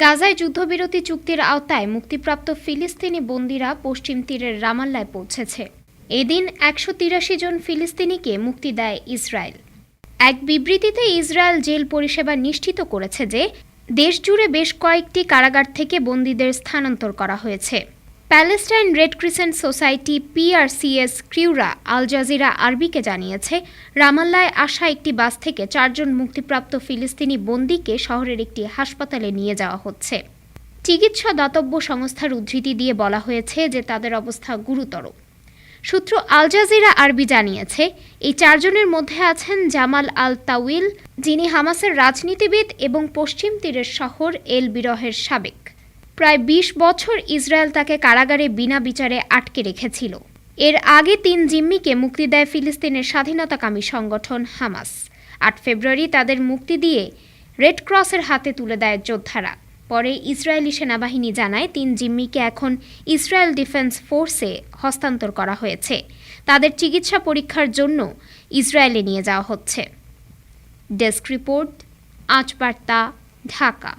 গাজায় যুদ্ধবিরতি চুক্তির আওতায় মুক্তিপ্রাপ্ত ফিলিস্তিনি বন্দীরা পশ্চিম তীরের রামাল্লায় পৌঁছেছে। এদিন একশো তিরাশি জন ফিলিস্তিনিকে মুক্তি দেয় ইসরায়েল। এক বিবৃতিতে ইসরায়েল জেল পরিষেবা নিশ্চিত করেছে যে, দেশজুড়ে বেশ কয়েকটি কারাগার থেকে বন্দীদের স্থানান্তর করা হয়েছে। Palestine red crescent society PRCS ক্রিউরা Al Jazeera আরবিকে জানিয়েছে, রামাল্লায় আসা একটি বাস থেকে চারজন মুক্তিপ্রাপ্ত ফিলিস্তিনি বন্দীকে শহরের একটি হাসপাতালে নিয়ে যাওয়া হচ্ছে। চিকিৎসা দাতব্য সংস্থার উদ্ধৃতি দিয়ে বলা হয়েছে যে তাদের অবস্থা গুরুতর। সূত্র আল জাজিরা আরবি জানিয়েছে, এই চারজনের মধ্যে আছেন জামাল আল তাউইল যিনি হামাসের রাজনীতিবিদ এবং পশ্চিম তীরের শহর এল বিরহের সাবেক। প্রায় ২০ বছর ইসরায়েল তাকে কারাগারে বিনা বিচারে আটকে রেখেছিল। এর আগে তিন জিম্মিকে মুক্তি দেয় ফিলিস্তিনের স্বাধীনতাকামী সংগঠন হামাস। আট ফেব্রুয়ারি তাদের মুক্তি দিয়ে রেড ক্রসের হাতে তুলে দেয় যোদ্ধারা। পরে ইসরায়েলি সেনাবাহিনী জানায় তিন জিম্মিকে এখন ইসরায়েল ডিফেন্স ফোর্সে হস্তান্তর করা হয়েছে। তাদের চিকিৎসা পরীক্ষার জন্য ইসরায়েলে নিয়ে যাওয়া হচ্ছে। ডেস্ক রিপোর্ট আজ বার্তা ঢাকা।